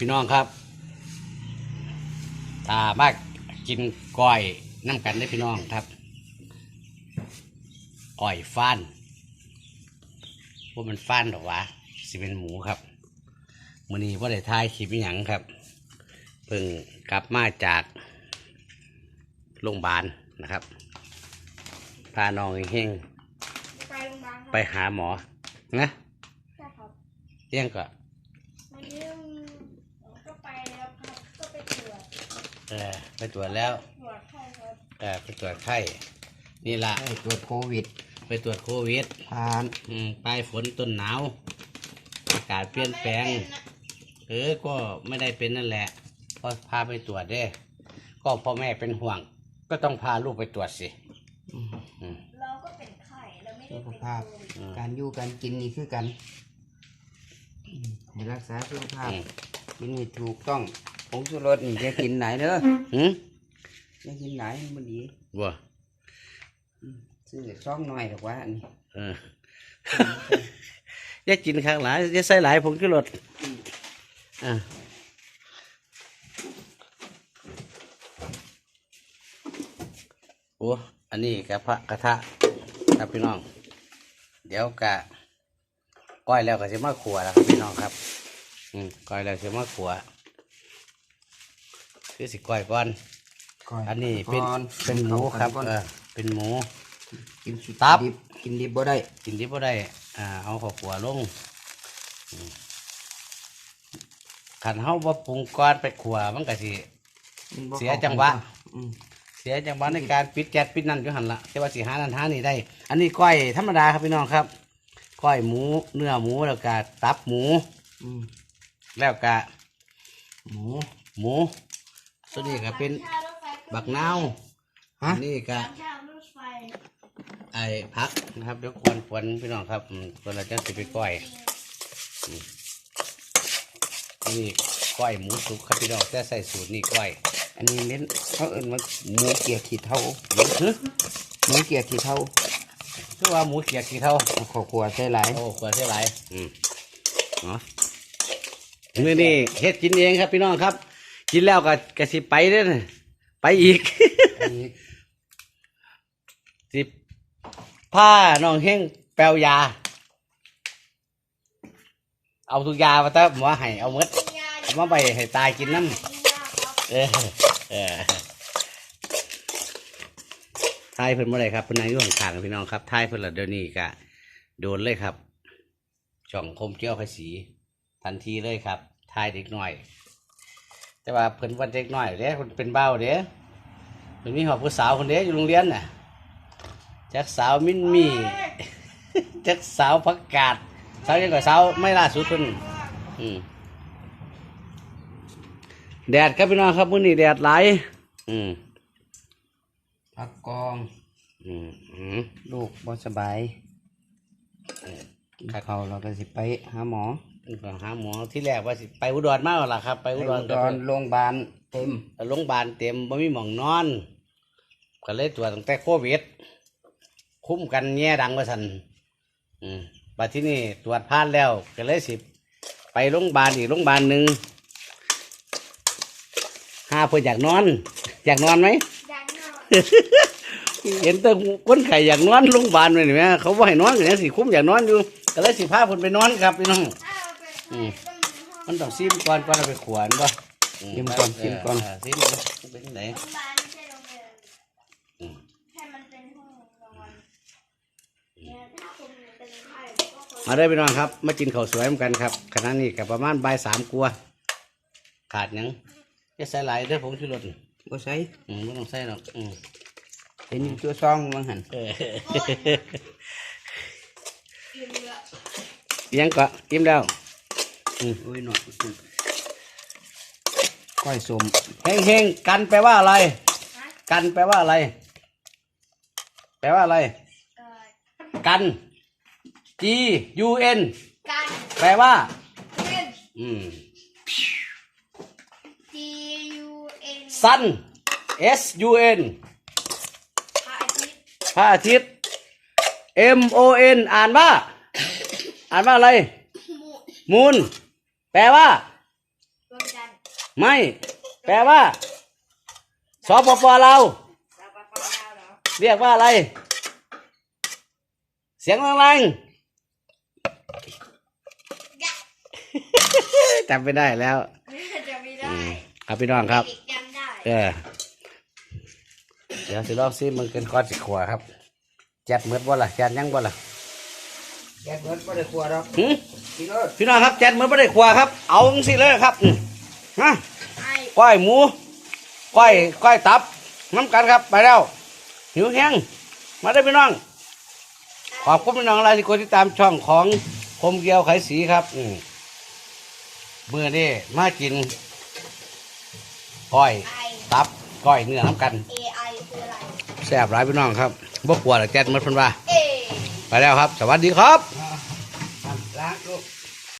พี่น้องครับตามากกินก้อยน้ำกันได้อพี่น้องครับอ้อยฟ้านพวกมันฟ้านหรอกวะสิเป็นหมูครับมื้อนี้ว่าได้ทายคลิปอหย่างครับเพิ่งกลับมาจากโรงพยาบาลนะครับพาน้องเฮงไปโรงพยาบาลครับไปหาหมอนะใช่ครับเรื่องก็ วันนี้ผมก็ไปแล้วครับ ก็ไปตรวจ เออไปตรวจแล้วตรวจไข้ครับเออไปตรวจไข้ นี่ละให้ตรวจโควิดไปตรวจโควิดผ่านอืมปลายฝนต้นหนาวอากาศเปลี่ยนแปลง เออ ก็ไม่ได้เป็นนั่นแหละ ก็พาไปตรวจเด้ ก็พ่อแม่เป็นห่วง ก็ต้องพาลูกไปตรวจสิอืมอืมเราก็เป็นไข้เราไม่ได้สุขเป็นภาพ โควิดอืมการอยู่การกินนี่คือกันอืมให้รักษาสุขภาพอืมกินให้ถูกต้อง ผงชูรสนี่จะกินไหนเด้อหืมจะกินไหนมันดีบัวอืมซื้อซ่องหน่อยหรอกว่าอันนี้เอออย่ากินข้างหลายอย่าใส่หลายผงชูรสอ่าโอ้อันนี้กระพะกระทะครับพี่น้อง เดี๋ยวกะก้อยแล้วก็จะมาขัวแล้วครับพี่น้องครับ อืมก้อยแล้วจะมาขัว คือสิก้อยก่อนก่ยอันนี้เป็นก่อเป็นหมูครับก่อนเออเป็นหมู กินสุดตับ ดิกินดิบบ่ได้กินดิบบ่ได้ อ่า เอาข้าวขัวลงอืมขันเฮาบ่ปรุงก่อนไปขัวมันก็สิ มันบ่เสียจังหวะ อืมเสียจังหวะในการปิดแก๊สปิดนั่นอยู่หันละแต่ว่าสิหานั่นหานี่ได้ อันนี้ก้อยธรรมดาครับพี่น้องครับก้อยหมูเนื้อหมูแล้วก็ตับหมู อืมแล้วก็หมูหมู ตัวนี้ก็เป็นชารถไฟบักนาวฮะ อันนี่ก็สามชารถไฟไอ้พักนะครับเดี๋ยวควรควรพี่น้องครับอืมควรเราจะสิไปก้อยนี่ก้อยหมูสุกครับพี่น้องแต่ใส่สูตรนี่ก้อย อันนี้เน้นเขาเอิ้นว่าหมูเกียร์ขี้เท่าฮึหมูเกียร์ขี้เท่าคือว่าหมูเกียกกี่เท่าเอาข้าวคั่วใส่หลาย โอ้ควรใช่ไรอืมเนาะมื่อนี้เฮ็ดกินเองครับพี่น้องครับ กินแล้วก็กสิไปเด้อนะไปอีก อีกสิผ้าน้องเฮงแปลวยา เอาทุกยามาตั้หมอให้เอาหมดเอามาไปให้ตายกินน้ำเออเออทายเพิ่นเมื่อไรครับเพิ่นนายอยู่ข้างๆพี่น้องครับทายเพิ่นละเดี๋ยวนี้ก็โดนเลยครับ ช่องคมเกี้ยวภาษีทันทีเลยครับทายเด็กน้อย แต่ว่าเพิ่นวันเด็กน้อยเด้เพิ่นเป็นเบ้าเด้เพิ่นมีหอบผู้สาวคนเด้อยู่โรงเรียนน่ะจักสาวมินมีจักสาวพักกาดสาวยังกับสาวไม่ล่าสุดเพิ่นอืมแดดครับพี่น้องครับมื้อนี้แดดหลายอืมพักกอง อืมอืมลูกบ่สบาย กินข้าวเราก็สิไปหาหมอก็หาหมอที่แรกว่าสิไปอุดรมาแล้วล่ะครับ ไปไปอุอุดดรรก็โรงพยาบาลเต็มโรงพยาบาลเต็มบ่มีหมองนอนก็เลยตรวจตั้งแต่โควิดคุ้มกันแง่ดังว่าซั่นอืมบัดที่นี่ตรวจผ่านแล้วก็เลยสิไปโรงพยาบาลอีกโรงพยาบาลหนึ่งหาเพื่ออยากนอน อยากนอนไหมยาหนอนเห็นแต่คนไข้อยากนอนโรงพยาบาลเลยนี่แหมเขาบ่ให้นอนอย่างนี้สิคุ้มอยากนอนอยู่ ก็เลยสิพาเพิ่นไปนอนครับพี่น้องถ้าเราเป็นไข้อืมต้องมีห้องมันต้องซิมก่อนก่อนเอาไปขวนบ่ซิมก่อนซิมก่อน เซิมเป็นจังไดโรงพยาบาลไม่ใช่โรงเรียนอืมให้มันเป็นห้องนอนเนี่ยถ้าคุณเป็นไข้ก็ควรมาได้อพี่น้องครับมากินข้าวสวยเหมือนกันครับขณะนี้กับประมาณบ่ายสามกลัวาขาดหยังจะใส่หลายเด้อผงชูรสบ่ใส่อืมไม่ต้องใส่หรอกอืมเห็นอยู่ตัวซองมังหัน เออกินละ ยังก็อิ่มแล้วอุ้ยหน่อยก้อยสมเฮงเฮงกันแปลว่าอะไรฮะกันแปลว่าอะไร แปลว่าอะไรเอ่อกัน G U N กันแปลว่าเป็นอืม G U N ซัน S U N พระอาทิตย์พระอาทิตย์ M O N อ่านว่า อ่านว่าอะไรหมู่มูนแปลว่าดวงจัไม่ แปลว่าสปปเราวสปปลาวเหรอเรียกว่าอะไร เสียงแรงๆจำไม่ได้แล้วจะไม่อืได้มครับพี่น้องครับเด็กจำได้เออ เดี๋ยวสิลองซิมันกันก้อนสิขวาครับแจดเมืดบ่ล่ะแจดยังบ่ล่ะ แกเบิดบ่ได้ครัวหรอกหึกินเอิดพี่น้องครับแจดเมืดบ่ได้ขวาครับ เอาจังสิเลยครับอืมฮะไอ้ก้อยหมูก้อยก้อยตับน้ำกันครับไปแล้ว หิวแห้งมาได้อพี่น้อง ขอบคุณพี่น้องอะไรที่กดติดตามช่องของคมเกียวไขสีครับอืมเมื่อนี้มากินก้อยไอตับก้อยเนื้อน้ำกันเอไอคืออะไร แซ่บหลายพี่น้องครับบ่กลัวหรอกแจ๊ดหมันเพิ่นว่าเอไปแล้วครับ สวัสดีครับ